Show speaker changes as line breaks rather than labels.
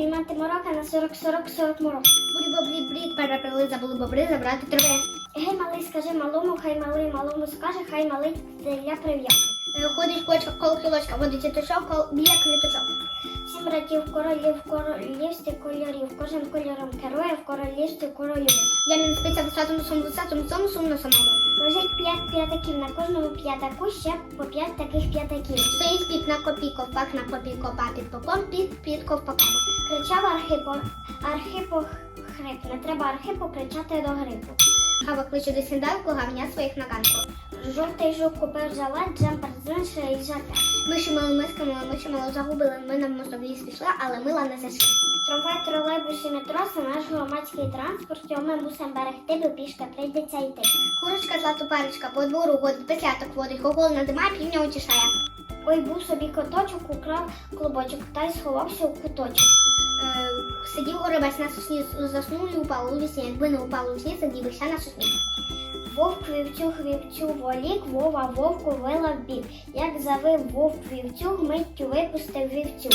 піймати морока на 40, 40, 40 морок.
Бурі бобрі брід, переприли, забули бобри, забрати трави.
Гей, малий, скажи малому, хай малий малому скаже, хай малий теля прив'яже.
Е, Ходить кочка, коло кілочка, водить діточок, кол б'є квіточок.
Сім братів королів, королівстві кольорів, кожен кольором керує в королівстві королів.
Я не спиться висатому сум висатому цьому сумно самому.
П'ять п'ятаків, на кожному п'ятаку ще по п'ять таких п'ятаків.
Стоїть під на копі пак на копійку, па під попом, під під ковпаком.
Кричав Архипо, Архипо хрип, не треба Архипо кричати до грипу.
Хава кличе до сніданку, гавня своїх на.
Жовтий жук купив жилет, джемпер з іншої і жакет.
Миші мало миска, мало миші мало загубили, ми на мостові пішли, але мила не зайшли.
Трамвай, тролейбус і метро це наш громадський транспорт, його ми мусимо берегти, бо пішки прийдеться йти.
Курочка златопарочка по двору ходить, песляток водить, гогол надимає, півня утішає.
Ой, був собі коточок, украв клубочок та й сховався у куточок.
Е, сидів горобець на сосні, заснув і упав у вісні. Якби не упав у сні, сидів би ще на сосні.
Вовк вівцю хвівцю волік, вова вовку вила в бік. Як завив вовк вівцю, миттю випустив вівцю.